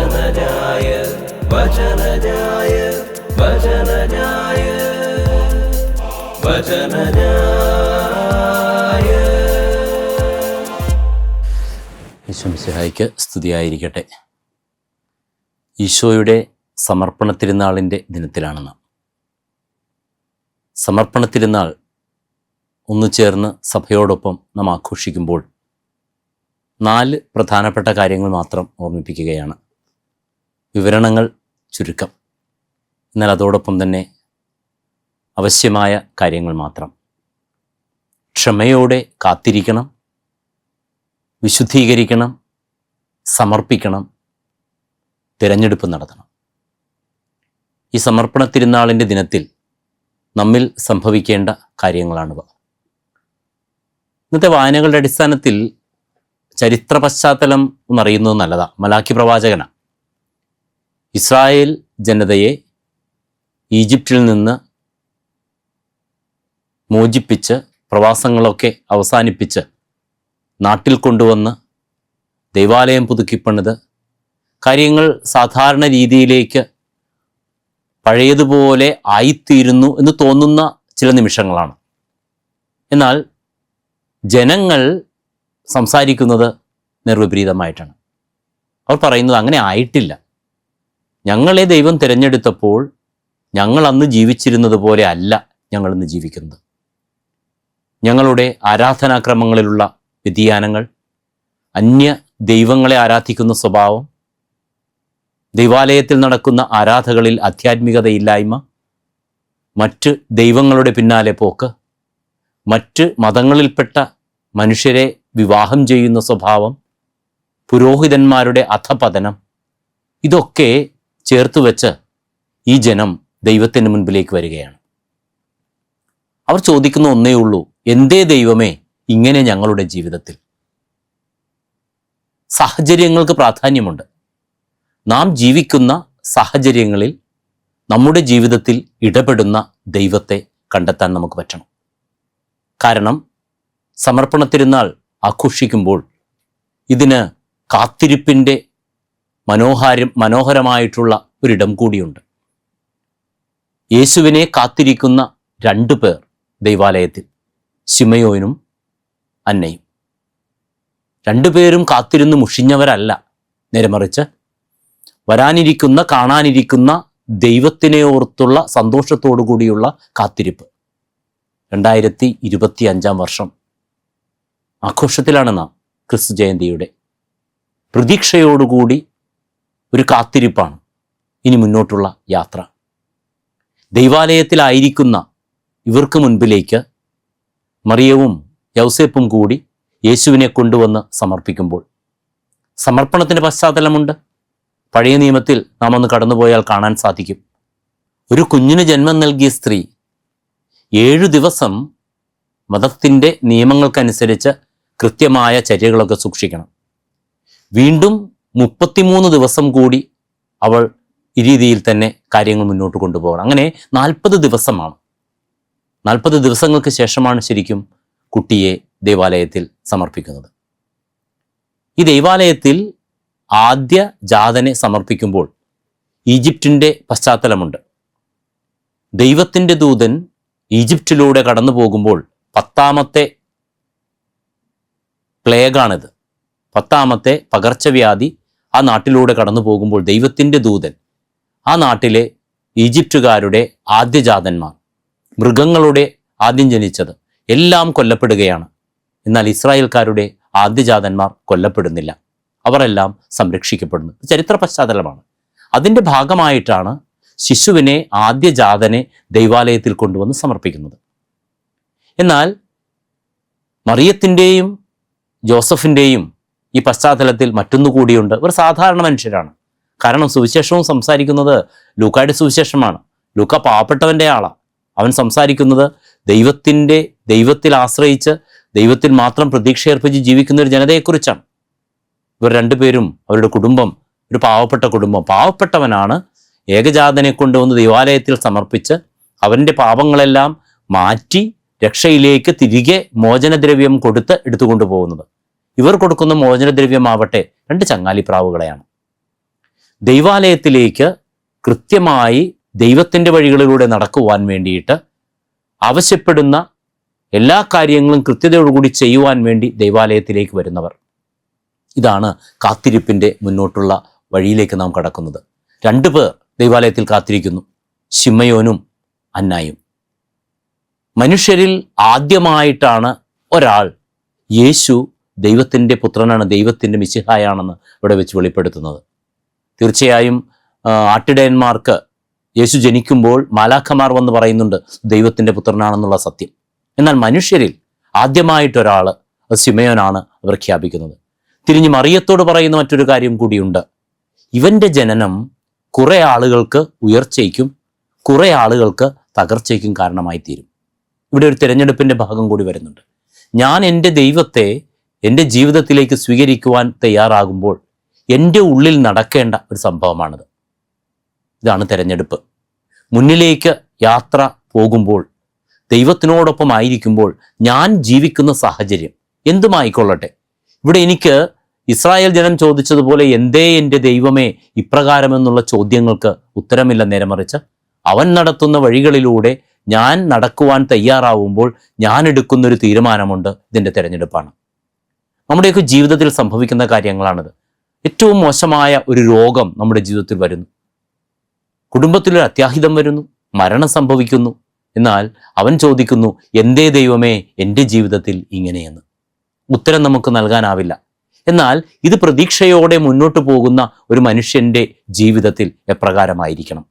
വചനജായ വചനജായ വചനജായ വചനജായ ഈശ്വംസിഹായിക്ക് സ്തുതിയായിരിക്കട്ടെ. ഈശോയുടെ സമർപ്പണ തിരുനാളിന്റെ ദിനത്തിലാണ് നാം. സമർപ്പണ തിരുനാൾ ഒന്നു ചേർന്ന് സഭയോടൊപ്പം നാം ആഘോഷിക്കുമ്പോൾ നാല് പ്രധാനപ്പെട്ട കാര്യങ്ങൾ മാത്രം ഓർമ്മിപ്പിക്കുകയാണ്. വിവരണങ്ങൾ ചുരുക്കം. എന്നാൽ അതോടൊപ്പം തന്നെ ആവശ്യമായ കാര്യങ്ങൾ മാത്രം. ക്ഷമയോടെ കാത്തിരിക്കണം വിശുദ്ധീകരിക്കണം സമർപ്പിക്കണം തിരഞ്ഞെടുപ്പ് നടത്തണം. ഈ സമർപ്പണ തിരുനാളിന്റെ ദിനത്തിൽ നമ്മിൽ സംഭവിക്കേണ്ട കാര്യങ്ങളാണിവ. ഇന്നത്തെ വായനകളുടെ അടിസ്ഥാനത്തിൽ ചരിത്ര പശ്ചാത്തലം ഒന്നറിയുന്നത് നല്ലതാണ് മലാഖി പ്രവാചകന. ഇസ്രായേൽ ജനതയെ ഈജിപ്തിൽ നിന്ന് മോചിപ്പിച്ച് പ്രവാസങ്ങളൊക്കെ അവസാനിപ്പിച്ച് നാട്ടിൽ കൊണ്ടുവന്ന് ദൈവാലയം പുതുക്കിപ്പണിത്. കാര്യങ്ങൾ സാധാരണ രീതിയിലേക്ക് പഴയതുപോലെ ആയിത്തീരുന്നു എന്ന് തോന്നുന്ന ചില നിമിഷങ്ങളാണ്. എന്നാൽ ജനങ്ങൾ സംസാരിക്കുന്നത് നിർവിപരീതമായിട്ടാണ്. അവർ പറയുന്നത് അങ്ങനെ ആയിട്ടില്ല. ഞങ്ങളെ ദൈവം തിരഞ്ഞെടുത്തപ്പോൾ ഞങ്ങൾ അന്ന് ജീവിച്ചിരുന്നത് പോലെ അല്ല ഞങ്ങളിന്ന് ജീവിക്കുന്നത്. ഞങ്ങളുടെ ആരാധനാക്രമങ്ങളിലുള്ള വ്യതിയാനങ്ങൾ അന്യ ദൈവങ്ങളെ ആരാധിക്കുന്ന സ്വഭാവം ദൈവാലയത്തിൽ നടക്കുന്ന ആരാധകളിൽ ആധ്യാത്മികതയില്ലായ്മ മറ്റ് ദൈവങ്ങളുടെ പിന്നാലെ പോക്ക് മറ്റ് മതങ്ങളിൽപ്പെട്ട മനുഷ്യരെ വിവാഹം ചെയ്യുന്ന സ്വഭാവം പുരോഹിതന്മാരുടെ അധപതനം ഇതൊക്കെ ചേർത്ത് വെച്ച് ഈ ജനം ദൈവത്തിന് മുൻപിലേക്ക് വരികയാണ്. അവർ ചോദിക്കുന്ന ഒന്നേ ഉള്ളൂ എന്തേ ദൈവമേ ഇങ്ങനെ ഞങ്ങളുടെ ജീവിതത്തിൽ? സാഹചര്യങ്ങൾക്ക് പ്രാധാന്യമുണ്ട്. നാം ജീവിക്കുന്ന സാഹചര്യങ്ങളിൽ നമ്മുടെ ജീവിതത്തിൽ ഇടപെടുന്ന ദൈവത്തെ കണ്ടെത്താൻ നമുക്ക് പറ്റണം. കാരണം സമർപ്പണ തിരുനാൾ ആഘോഷിക്കുമ്പോൾ ഇതിന് കാത്തിരിപ്പിന്റെ മനോഹാരം മനോഹരമായിട്ടുള്ള ഒരിടം കൂടിയുണ്ട്. യേശുവിനെ കാത്തിരിക്കുന്ന രണ്ടു പേർ ദൈവാലയത്തിൽ ശിമയോനും അന്നയും. രണ്ടുപേരും കാത്തിരുന്ന് മുഷിഞ്ഞവരല്ല നേരമറിച്ച് വരാനിരിക്കുന്ന കാണാനിരിക്കുന്ന ദൈവത്തിനെ ഓർത്തുള്ള സന്തോഷത്തോടു കൂടിയുള്ള കാത്തിരിപ്പ്. രണ്ടായിരത്തി ഇരുപത്തി അഞ്ചാം വർഷം ആഘോഷത്തിലാണ് നാം ക്രിസ്തു ജയന്തിയുടെ പ്രതീക്ഷയോടുകൂടി ഒരു കാത്തിരിപ്പാണ്. ഇനി മുന്നോട്ടുള്ള യാത്ര. ദൈവാലയത്തിലായിരിക്കുന്ന ഇവർക്ക് മുൻപിലേക്ക് മറിയവും യൗസേപ്പും കൂടി യേശുവിനെ കൊണ്ടുവന്ന് സമർപ്പിക്കുമ്പോൾ. സമർപ്പണത്തിന്റെ പശ്ചാത്തലമുണ്ട്. പഴയ നിയമത്തിൽ നാം ഒന്ന് കടന്നുപോയാൽ കാണാൻ സാധിക്കും. ഒരു കുഞ്ഞിന് ജന്മം നൽകിയ സ്ത്രീ ഏഴു ദിവസം മതത്തിന്റെ നിയമങ്ങൾക്കനുസരിച്ച് കൃത്യമായ ചര്യകളൊക്കെ സൂക്ഷിക്കണം. വീണ്ടും മുപ്പത്തിമൂന്ന് ദിവസം കൂടി അവൾ ഈ രീതിയിൽ തന്നെ കാര്യങ്ങൾ മുന്നോട്ട് കൊണ്ടുപോകണം. അങ്ങനെ നാൽപ്പത് ദിവസമാണ്. നാൽപ്പത് ദിവസങ്ങൾക്ക് ശേഷമാണ് ശരിക്കും കുട്ടിയെ ദേവാലയത്തിൽ സമർപ്പിക്കുന്നത്. ഈ ദേവാലയത്തിൽ ആദ്യ ജാതനെ സമർപ്പിക്കുമ്പോൾ ഈജിപ്തിന്റെ പശ്ചാത്തലമുണ്ട്. ദൈവത്തിന്റെ ദൂതൻ ഈജിപ്തിലൂടെ കടന്നു പോകുമ്പോൾ പത്താമത്തെ പ്ലേഗാണിത്. പത്താമത്തെ പകർച്ചവ്യാധി ആ നാട്ടിലൂടെ കടന്നു പോകുമ്പോൾ ദൈവത്തിന്റെ ദൂതൻ ആ നാട്ടിലെ ഈജിപ്റ്റുകാരുടെ ആദ്യജാതന്മാർ മൃഗങ്ങളുടെ ആദ്യം ജനിച്ചത് എല്ലാം കൊല്ലപ്പെടുകയാണ്. എന്നാൽ ഇസ്രായേൽക്കാരുടെ ആദ്യജാതന്മാർ കൊല്ലപ്പെടുന്നില്ല. അവരെല്ലാം സംരക്ഷിക്കപ്പെടുന്നു. ചരിത്ര പശ്ചാത്തലമാണ്. അതിന്റെ ഭാഗമായിട്ടാണ് ശിശുവിനെ ആദ്യജാതനെ ദൈവാലയത്തിൽ കൊണ്ടുവന്ന് സമർപ്പിക്കുന്നത്. എന്നാൽ മറിയത്തിന്റെയും ജോസഫിന്റെയും ഈ പശ്ചാത്തലത്തിൽ മറ്റൊന്നു കൂടിയുണ്ട്. ഇവർ സാധാരണ മനുഷ്യരാണ്. കാരണം സുവിശേഷവും സംസാരിക്കുന്നത് ലൂക്കായുടെ സുവിശേഷമാണ്. ലൂക്ക പാവപ്പെട്ടവന്റെ ആളാണ് അവൻ സംസാരിക്കുന്നത് ദൈവത്തിന്റെ ദൈവത്തിൽ ആശ്രയിച്ച് ദൈവത്തിൽ മാത്രം പ്രതീക്ഷയർപ്പിച്ച് ജീവിക്കുന്ന ഒരു ജനതയെക്കുറിച്ചാണ്. ഇവർ രണ്ടുപേരും അവരുടെ കുടുംബം ഒരു പാവപ്പെട്ട കുടുംബം. പാവപ്പെട്ടവനാണ് ഏകജാതനെ കൊണ്ടുവന്ന് ദൈവാലയത്തിൽ സമർപ്പിച്ച് അവന്റെ പാപങ്ങളെല്ലാം മാറ്റി രക്ഷയിലേക്ക് തിരികെ മോചനദ്രവ്യം കൊടുത്ത് എടുത്തുകൊണ്ടു പോകുന്നത് ഇവർ കൊടുക്കുന്ന മോചനദ്രവ്യമാവട്ടെ രണ്ട് ചങ്ങാലി പ്രാവുകളെയാണ്. ദൈവാലയത്തിലേക്ക് കൃത്യമായി ദൈവത്തിന്റെ വഴികളിലൂടെ നടക്കുവാൻ വേണ്ടിയിട്ട് ആവശ്യപ്പെടുന്ന എല്ലാ കാര്യങ്ങളും കൃത്യതയോടുകൂടി ചെയ്യുവാൻ വേണ്ടി ദൈവാലയത്തിലേക്ക് വരുന്നവർ. ഇതാണ് കാത്തിരിപ്പിന്റെ മുന്നോട്ടുള്ള വഴിയിലേക്ക് നാം കടക്കുന്നത്. രണ്ടു പേർ ദൈവാലയത്തിൽ കാത്തിരിക്കുന്നു. ശിമയോനും അന്നായും. മനുഷ്യരിൽ ആദ്യമായിട്ടാണ് ഒരാൾ യേശു ദൈവത്തിന്റെ പുത്രനാണ് ദൈവത്തിന്റെ മിശിഹായാണെന്ന് ഇവിടെ വെച്ച് വെളിപ്പെടുത്തുന്നത്. തീർച്ചയായും ആട്ടിടയന്മാർക്ക് യേശു ജനിക്കുമ്പോൾ മാലാഖമാർ വന്ന് പറയുന്നുണ്ട് ദൈവത്തിന്റെ പുത്രനാണെന്നുള്ള സത്യം. എന്നാൽ മനുഷ്യരിൽ ആദ്യമായിട്ടൊരാൾ സിമയോനാണ് പ്രഖ്യാപിക്കുന്നത് തിരിഞ്ഞ് മറിയത്തോട് പറയുന്ന മറ്റൊരു കാര്യം കൂടിയുണ്ട്. ഇവന്റെ ജനനം കുറേ ആളുകൾക്ക് ഉയർച്ചയ്ക്കും കുറേ ആളുകൾക്ക് തകർച്ചയ്ക്കും കാരണമായി തീരും ഇവിടെ ഒരു തിരഞ്ഞെടുപ്പിന്റെ ഭാഗം കൂടി വരുന്നുണ്ട്. ഞാൻ എന്റെ ദൈവത്തെ എന്റെ ജീവിതത്തിലേക്ക് സ്വീകരിക്കുവാൻ തയ്യാറാകുമ്പോൾ എന്റെ ഉള്ളിൽ നടക്കേണ്ട ഒരു സംഭവമാണിത്. ഇതാണ് തിരഞ്ഞെടുപ്പ്. മുന്നിലേക്ക് യാത്ര പോകുമ്പോൾ ദൈവത്തിനോടൊപ്പം ആയിരിക്കുമ്പോൾ ഞാൻ ജീവിക്കുന്ന സാഹചര്യം എന്തുമായിക്കൊള്ളട്ടെ? ഇവിടെ എനിക്ക് ഇസ്രായേൽ ജനം ചോദിച്ചതുപോലെ എന്തേ എന്റെ ദൈവമേ ഇപ്രകാരമെന്നുള്ള ചോദ്യങ്ങൾക്ക് ഉത്തരമില്ല നേരെ മറിച്ച് അവൻ നടത്തുന്ന വഴികളിലൂടെ ഞാൻ നടക്കുവാൻ തയ്യാറാവുമ്പോൾ ഞാൻ എടുക്കുന്നൊരു തീരുമാനമുണ്ട് ഇതിന്റെ തിരഞ്ഞെടുപ്പാണ്. നമ്മുടെയൊക്കെ ജീവിതത്തിൽ സംഭവിക്കുന്ന കാര്യങ്ങളാണിത്. ഏറ്റവും മോശമായ ഒരു രോഗം നമ്മുടെ ജീവിതത്തിൽ വരുന്നു. കുടുംബത്തിലൊരു അത്യാഹിതം വരുന്നു മരണം സംഭവിക്കുന്നു. എന്നാൽ അവൻ ചോദിക്കുന്നു എന്തേ ദൈവമേ എന്റെ ജീവിതത്തിൽ ഇങ്ങനെയെന്ന്? ഉത്തരം നമുക്ക് നൽകാനാവില്ല. എന്നാൽ ഇത് പ്രതീക്ഷയോടെ മുന്നോട്ട് പോകുന്ന ഒരു മനുഷ്യന്റെ ജീവിതത്തിൽ എപ്രകാരമായിരിക്കണം.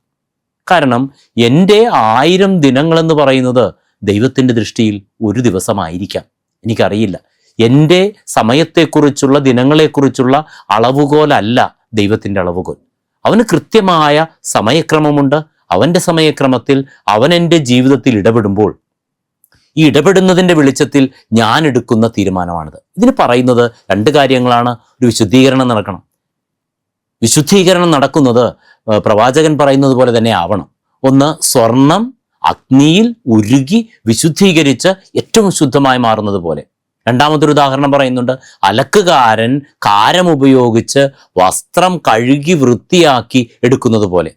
കാരണം എന്റെ ആയിരം ദിനങ്ങളെന്ന് പറയുന്നത് ദൈവത്തിന്റെ ദൃഷ്ടിയിൽ ഒരു ദിവസമായിരിക്കാം. എനിക്കറിയില്ല. എന്റെ സമയത്തെക്കുറിച്ചുള്ള ദിനങ്ങളെക്കുറിച്ചുള്ള അളവുകോലല്ല ദൈവത്തിന്റെ അളവുകോൽ. അവന് കൃത്യമായ സമയക്രമമുണ്ട്. അവന്റെ സമയക്രമത്തിൽ അവൻ എന്റെ ജീവിതത്തിൽ ഇടപെടുമ്പോൾ ഈ ഇടപെടുന്നതിന്റെ വെളിച്ചത്തിൽ ഞാൻ എടുക്കുന്ന തീരുമാനമാണിത്. ഇതിന് പറയുന്നത് രണ്ട് കാര്യങ്ങളാണ്. ഒരു വിശുദ്ധീകരണം നടക്കണം. വിശുദ്ധീകരണം നടക്കുന്നത് പ്രവാചകൻ പറയുന്നത് പോലെ തന്നെ ആവണം. ഒന്ന് സ്വർണം അഗ്നിയിൽ ഉരുകി വിശുദ്ധീകരിച്ച് ഏറ്റവും ശുദ്ധമായി മാറുന്നത് പോലെ. രണ്ടാമതൊരു ഉദാഹരണം പറയുന്നുണ്ട് അലക്കുകാരൻ കാരം ഉപയോഗിച്ച് വസ്ത്രം കഴുകി വൃത്തിയാക്കി എടുക്കുന്നത് പോലെ.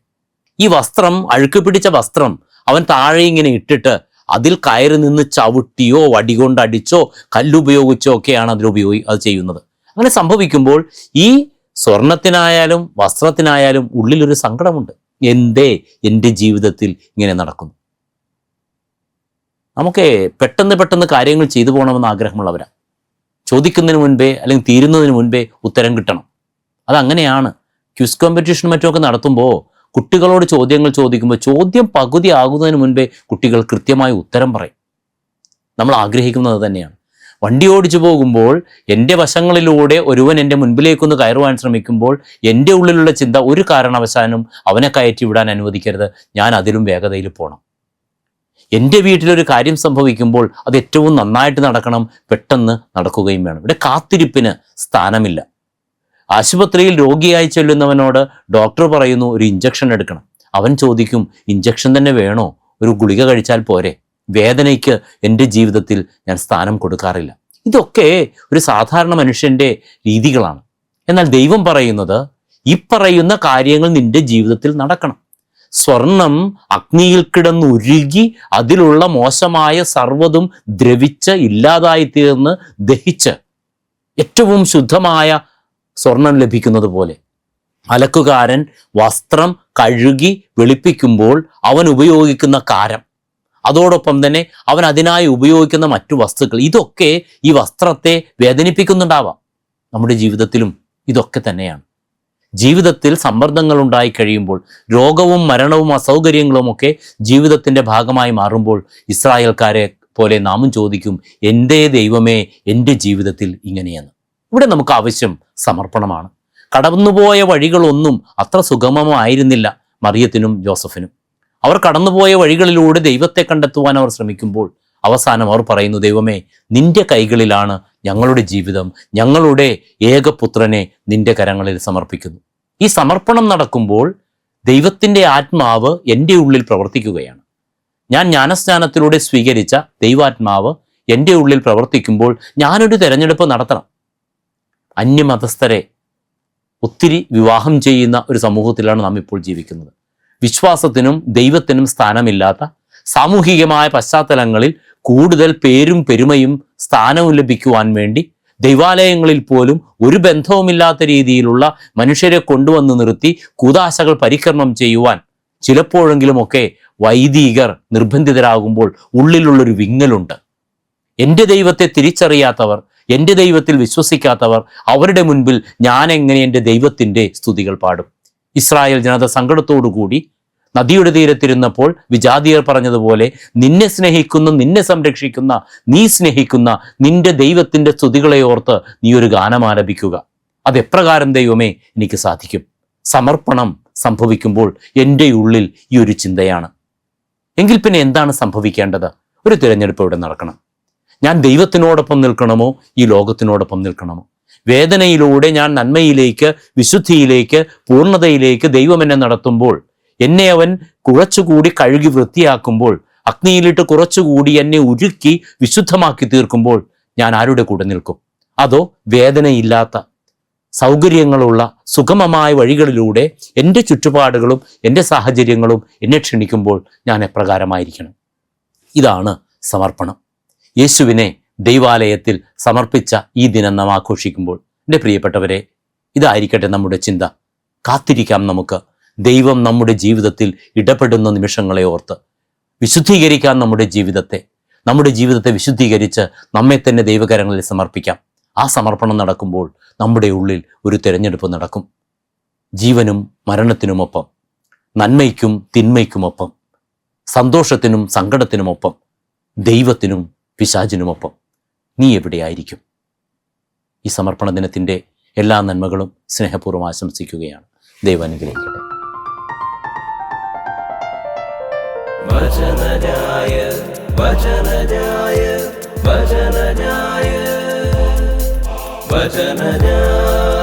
ഈ വസ്ത്രം അഴുക്ക് പിടിച്ച വസ്ത്രം അവൻ താഴെ ഇങ്ങനെ ഇട്ടിട്ട് അതിൽ കയറി നിന്ന് ചവിട്ടിയോ വടി അടിച്ചോ കല്ലുപയോഗിച്ചോ ഒക്കെയാണ് അതിൽ ഉപയോഗി അത് ചെയ്യുന്നത്. അങ്ങനെ സംഭവിക്കുമ്പോൾ ഈ സ്വർണത്തിനായാലും വസ്ത്രത്തിനായാലും ഉള്ളിലൊരു സങ്കടമുണ്ട്. എന്തേ എന്റെ ജീവിതത്തിൽ ഇങ്ങനെ നടക്കുന്നു? നമുക്ക് പെട്ടെന്ന് പെട്ടെന്ന് കാര്യങ്ങൾ ചെയ്തു പോകണമെന്ന് ആഗ്രഹമുള്ളവരാണ് ചോദിക്കുന്നതിന് മുൻപേ അല്ലെങ്കിൽ തീരുന്നതിന് മുൻപേ ഉത്തരം കിട്ടണം. അതങ്ങനെയാണ്. ക്യൂസ് കോമ്പറ്റീഷനും മറ്റുമൊക്കെ നടത്തുമ്പോൾ കുട്ടികളോട് ചോദ്യങ്ങൾ ചോദിക്കുമ്പോൾ ചോദ്യം പകുതി ആകുന്നതിന് മുൻപേ കുട്ടികൾ കൃത്യമായി ഉത്തരം പറയും. നമ്മൾ ആഗ്രഹിക്കുന്നത് തന്നെയാണ്. വണ്ടി ഓടിച്ചു പോകുമ്പോൾ എന്റെ വശങ്ങളിലൂടെ ഒരുവൻ എന്റെ മുൻപിലേക്കൊന്ന് കയറുവാൻ ശ്രമിക്കുമ്പോൾ എന്റെ ഉള്ളിലുള്ള ചിന്ത ഒരു കാരണവശാലും അവനെ കയറ്റി വിടാൻ അനുവദിക്കരുത്. ഞാൻ അതിലും വേഗതയിൽ പോകണം എന്റെ വീട്ടിലൊരു കാര്യം സംഭവിക്കുമ്പോൾ അത് ഏറ്റവും നന്നായിട്ട് നടക്കണം പെട്ടെന്ന് നടക്കുകയും വേണം. ഇവിടെ കാത്തിരിപ്പിന് സ്ഥാനമില്ല. ആശുപത്രിയിൽ രോഗിയായി ചെല്ലുന്നവനോട് ഡോക്ടർ പറയുന്നു ഒരു ഇഞ്ചക്ഷൻ എടുക്കണം. അവൻ ചോദിക്കും ഇഞ്ചക്ഷൻ തന്നെ വേണോ? ഒരു ഗുളിക കഴിച്ചാൽ പോരെ. വേദനയ്ക്ക് എന്റെ ജീവിതത്തിൽ ഞാൻ സ്ഥാനം കൊടുക്കാറില്ല. ഇതൊക്കെ ഒരു സാധാരണ മനുഷ്യന്റെ രീതികളാണ്. എന്നാൽ ദൈവം പറയുന്നത് ഈ പറയുന്ന കാര്യങ്ങൾ നിന്റെ ജീവിതത്തിൽ നടക്കണം. സ്വർണം അഗ്നിയിൽ കിടന്നുരുകി അതിലുള്ള മോശമായ സർവതും ദ്രവിച്ച് ഇല്ലാതായി തീർന്ന് ദഹിച്ച് ഏറ്റവും ശുദ്ധമായ സ്വർണം ലഭിക്കുന്നത് പോലെ. അലക്കുകാരൻ വസ്ത്രം കഴുകി വെളുപ്പിക്കുമ്പോൾ അവൻ ഉപയോഗിക്കുന്ന കാരം. അതോടൊപ്പം തന്നെ അവൻ അതിനായി ഉപയോഗിക്കുന്ന മറ്റു വസ്തുക്കൾ. ഇതൊക്കെ ഈ വസ്ത്രത്തെ വേദനിപ്പിക്കുന്നുണ്ടാവാം. നമ്മുടെ ജീവിതത്തിലും ഇതൊക്കെ തന്നെയാണ്. ജീവിതത്തിൽ സമ്മർദ്ദങ്ങൾ ഉണ്ടായി കഴിയുമ്പോൾ രോഗവും മരണവും അസൗകര്യങ്ങളും ഒക്കെ ജീവിതത്തിന്റെ ഭാഗമായി മാറുമ്പോൾ ഇസ്രായേൽക്കാരെ പോലെ നാമും ചോദിക്കും എന്റെ ദൈവമേ എന്റെ ജീവിതത്തിൽ ഇങ്ങനെയെന്ന്? ഇവിടെ നമുക്ക് ആവശ്യം സമർപ്പണമാണ്. കടന്നുപോയ വഴികളൊന്നും അത്ര സുഗമമായിരുന്നില്ല മറിയത്തിനും ജോസഫിനും. അവർ കടന്നുപോയ വഴികളിലൂടെ ദൈവത്തെ കണ്ടെത്തുവാൻ അവർ ശ്രമിക്കുമ്പോൾ അവസാനം അവർ പറയുന്നു ദൈവമേ നിന്റെ കൈകളിലാണ് ഞങ്ങളുടെ ജീവിതം ഞങ്ങളുടെ ഏകപുത്രനെ നിന്റെ കരങ്ങളിൽ സമർപ്പിക്കുന്നു. ഈ സമർപ്പണം നടക്കുമ്പോൾ ദൈവത്തിന്റെ ആത്മാവ് എന്റെ ഉള്ളിൽ പ്രവർത്തിക്കുകയാണ്. ഞാൻ ജ്ഞാനസ്നാനത്തിലൂടെ സ്വീകരിച്ച ദൈവാത്മാവ് എന്റെ ഉള്ളിൽ പ്രവർത്തിക്കുമ്പോൾ ഞാനൊരു തെരഞ്ഞെടുപ്പ് നടത്തണം. അന്യമതസ്ഥരെ ഒത്തിരി വിവാഹം ചെയ്യുന്ന ഒരു സമൂഹത്തിലാണ് നാം ഇപ്പോൾ ജീവിക്കുന്നത്. വിശ്വാസത്തിനും ദൈവത്തിനും സ്ഥാനമില്ലാത്ത സാമൂഹികമായ പശ്ചാത്തലങ്ങളിൽ കൂടുതൽ പേരും പെരുമയും സ്ഥാനവും ലഭിക്കുവാൻ വേണ്ടി ദൈവാലയങ്ങളിൽ പോലും ഒരു ബന്ധവുമില്ലാത്ത രീതിയിലുള്ള മനുഷ്യരെ കൊണ്ടുവന്ന് നിർത്തി കൂതാശകൾ പരിക്രമം ചെയ്യുവാൻ ചിലപ്പോഴെങ്കിലുമൊക്കെ വൈദികർ നിർബന്ധിതരാകുമ്പോൾ ഉള്ളിലുള്ളൊരു വിങ്ങലുണ്ട്. എന്റെ ദൈവത്തെ തിരിച്ചറിയാത്തവർ എന്റെ ദൈവത്തിൽ വിശ്വസിക്കാത്തവർ അവരുടെ മുൻപിൽ ഞാൻ എങ്ങനെ എന്റെ ദൈവത്തിന്റെ സ്തുതികൾ പാടും. ഇസ്രായേൽ ജനത സങ്കടത്തോടുകൂടി നദിയുടെ തീരത്തിരുന്നപ്പോൾ വിജാതിയർ പറഞ്ഞതുപോലെ നിന്നെ സ്നേഹിക്കുന്ന നിന്നെ സംരക്ഷിക്കുന്ന നീ സ്നേഹിക്കുന്ന നിന്റെ ദൈവത്തിന്റെ സ്തുതികളെ ഓർത്ത് നീ ഒരു ഗാനം ആലപിക്കുക. അതെപ്രകാരം ദൈവമേ എനിക്ക് സാധിക്കും. സമർപ്പണം സംഭവിക്കുമ്പോൾ എന്റെ ഉള്ളിൽ ഈ ഒരു ചിന്തയാണ്. എങ്കിൽ പിന്നെ എന്താണ് സംഭവിക്കേണ്ടത്? ഒരു തിരഞ്ഞെടുപ്പ് ഇവിടെ നടക്കണം. ഞാൻ ദൈവത്തിനോടൊപ്പം നിൽക്കണമോ? ഈ ലോകത്തിനോടൊപ്പം നിൽക്കണമോ? വേദനയിലൂടെ ഞാൻ നന്മയിലേക്ക് വിശുദ്ധിയിലേക്ക് പൂർണതയിലേക്ക് ദൈവം എന്നെ നടത്തുമ്പോൾ എന്നെ അവൻ കുറച്ചുകൂടി കഴുകി വൃത്തിയാക്കുമ്പോൾ അഗ്നിയിലിട്ട് കുറച്ചുകൂടി എന്നെ ഉരുക്കി വിശുദ്ധമാക്കി തീർക്കുമ്പോൾ ഞാൻ ആരുടെ കൂടെ നിൽക്കും? അതോ വേദനയില്ലാത്ത സൗകര്യങ്ങളുള്ള സുഗമമായ വഴികളിലൂടെ എന്റെ ചുറ്റുപാടുകളും എന്റെ സാഹചര്യങ്ങളും എന്നെ ക്ഷണിക്കുമ്പോൾ ഞാൻ എപ്രകാരമായിരിക്കണം? ഇതാണ് സമർപ്പണം. യേശുവിനെ ദൈവാലയത്തിൽ സമർപ്പിച്ച ഈ ദിനം നാം ആഘോഷിക്കുമ്പോൾ. എന്റെ പ്രിയപ്പെട്ടവരെ ഇതായിരിക്കട്ടെ നമ്മുടെ ചിന്ത. കാത്തിരിക്കാം നമുക്ക്. ദൈവം നമ്മുടെ ജീവിതത്തിൽ ഇടപെടുന്ന നിമിഷങ്ങളെ ഓർത്ത് വിശുദ്ധീകരിക്കാൻ നമ്മുടെ ജീവിതത്തെ നമ്മുടെ ജീവിതത്തെ വിശുദ്ധീകരിച്ച് നമ്മെ തന്നെ ദൈവകരങ്ങളിൽ സമർപ്പിക്കാം. ആ സമർപ്പണം നടക്കുമ്പോൾ നമ്മുടെ ഉള്ളിൽ ഒരു തിരഞ്ഞെടുപ്പ് നടക്കും. ജീവനും മരണത്തിനുമൊപ്പം നന്മയ്ക്കും തിന്മയ്ക്കുമൊപ്പം സന്തോഷത്തിനും സങ്കടത്തിനുമൊപ്പം ദൈവത്തിനും പിശാചിനുമൊപ്പം നീ എവിടെയായിരിക്കും ഈ സമർപ്പണ ദിനത്തിന്റെ എല്ലാ നന്മകളും സ്നേഹപൂർവം ആശംസിക്കുകയാണ്. ദൈവം അനുഗ്രഹിക്കട്ടെ. वचनजाय वचनजाय वचनजाय वचनजाय